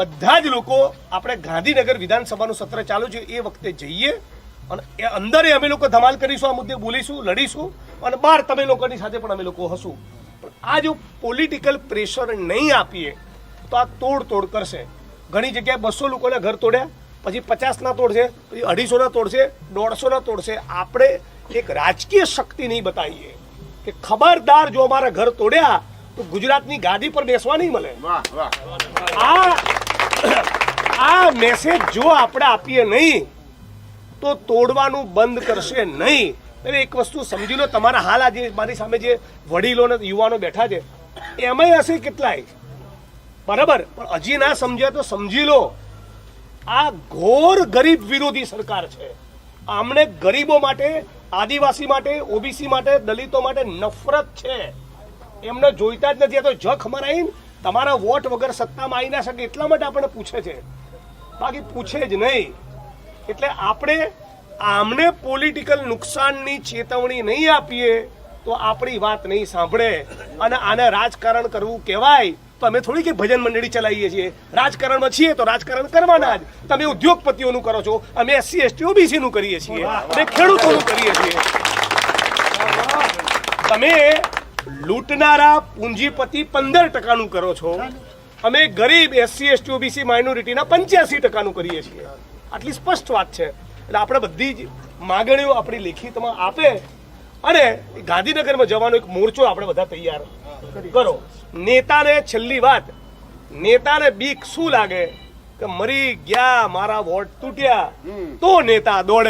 બધા જ લોકો આપણે ગાંધીનગર વિધાનસભાનું સત્ર ચાલુ છે એ વખતે જઈએ અને એ અંદર અમે લોકો ધમાલ કરીશું આ મુદ્દે બોલીશું લડીશું અને બહાર તમે લોકોની સાથે પણ અમે લોકો હશું. પણ આ જો પોલિટિકલ પ્રેશર નહીં આપીએ તો આ તોડ તોડ કરશે. ઘણી જગ્યાએ બસો લોકોના ઘર તોડ્યા પછી પચાસના તોડશે પછી અઢીસોના તોડશે દોઢસોના તોડશે આપણે એક રાજકીય શક્તિ નહીં બતાવીએ કે ખબરદાર જો અમારા ઘર તોડ્યા તો ગુજરાતની ગાદી પર બેસવા નહીં મળે. આ આ મેસેજ જો આપણે આપીએ નહીં, તો તોડવાનું બંધ કરશે નહીં. એટલે એક વસ્તુ સમજી લો, તમારા હાલ આજે મારી સામે જે વડીલો ને યુવાનો બેઠા છે, એમાંય હશે કેટલાય? બરાબર? પણ હજી ના સમજ્યા તો સમજી લો. આ ઘોર ગરીબ વિરોધી સરકાર છે. આમને ગરીબો માટે, આદિવાસી માટે, ઓબીસી માટે, દલિતો માટે નફરત છે. એમને જોઈતા જ નથી. આ તો જખ મરાઈને તમારા વોટ વગર સત્તામાં આવી ના શકે એટલા માટે આપણે પૂછે છે. બાકી પૂછે જ નહીં. એટલે આપણે આમને પોલિટિકલ નુકસાનની ચેતવણી નહીં આપીએ તો આપણી વાત નહીં સાંભળે. અને આને રાજકારણ કરવું કહેવાય તો અમે થોડી કે ભજન મંડળી ચલાવીએ છીએ. રાજકારણમાં છીએ તો રાજકારણ કરવાના જ. તમે ઉદ્યોગપતિઓનું કરો છો, અમે એસસી એસટી ઓબીસી નું કરીએ છીએ. અમે ખેડૂતોનું કરીએ છીએ. તમે લૂંટનારા પૂંજીપતિ પંદર ટકાનું કરો છો. અમે ગરીબ એસસી એસટી ઓબીસી માઇનોરિટીના પંચ્યાસી ટકાનું કરીએ છીએ. આટલી સ્પષ્ટ વાત છે. એટલે આપણે બધી જ માગણીઓ આપણી લેખિતમાં આપે અને ગાંધીનગરમાં જવાનો એક મોરચો આપણે બધા તૈયાર કરો. નેતાને છેલ્લી વાત નેતાને બીક શું લાગે? કે મરી ગયા મારા વોટ તૂટ્યા તો નેતા દોડે.